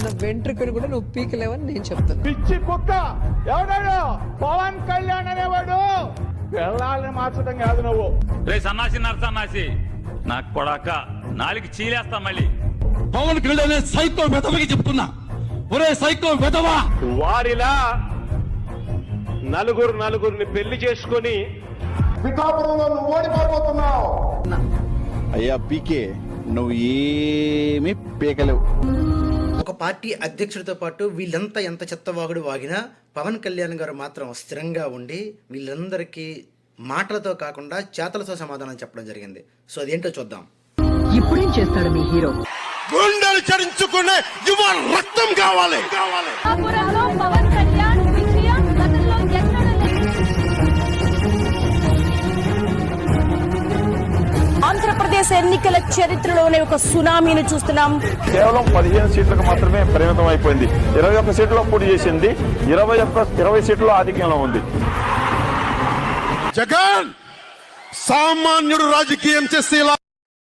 ఉన్న వెంట్రుకను కూడా నువ్వు పీకలేవని నేను చెప్తున్నా. పిచ్చి కుక్క ఎవడాడు? పవన్ కళ్యాణ్ అనేవాడు. పిల్లల్ని మార్చడం కాదు నువ్వు. రే సన్నాసి నరసన్నాసి నా కొడక నాలుగు చీలేస్తా మళ్ళీ. పవన్ కళ్యాణ్ సైకో వెధవకి చెప్తున్నా. ఒరే సైకో వెధవా! వారిలా నలుగురు నలుగురిని పెళ్ళి చేసుకొని పిఠాపురంలో నువ్వు ఓడిపోతున్నావు అయ్యా పీకే నువ్వు ఏమీ పీకలేవు. పార్టీ అధ్యక్షుడితో పాటు వీళ్ళంతా ఎంత చెత్తవాగుడు వాగినా పవన్ కళ్యాణ్ గారు మాత్రం స్థిరంగా ఉండి వీళ్ళందరికీ మాటలతో కాకుండా చేతలతో సమాధానం చెప్పడం జరిగింది. సో అదేంటో చూద్దాం. ఇప్పుడేం చేస్తాడు మీ హీరో? గుండెలు చరించుకునే యువ రక్తం కావాలి. కావాలి. ఆంధ్రప్రదేశ్ ఎన్నికల చరిత్రలోనే ఒక సునామీని చూస్తున్నాం. కేవలం పదిహేను సీట్లకు మాత్రమే పరిమితం అయిపోయింది. ఇరవై ఒక్క సీట్లో పోటీ చేసింది. ఇరవై ఒక్క ఇరవై సీట్లో ఆధిక్యంలో ఉంది. జగన్ సామాన్యుడు రాజకీయం చేస్తే ఇలా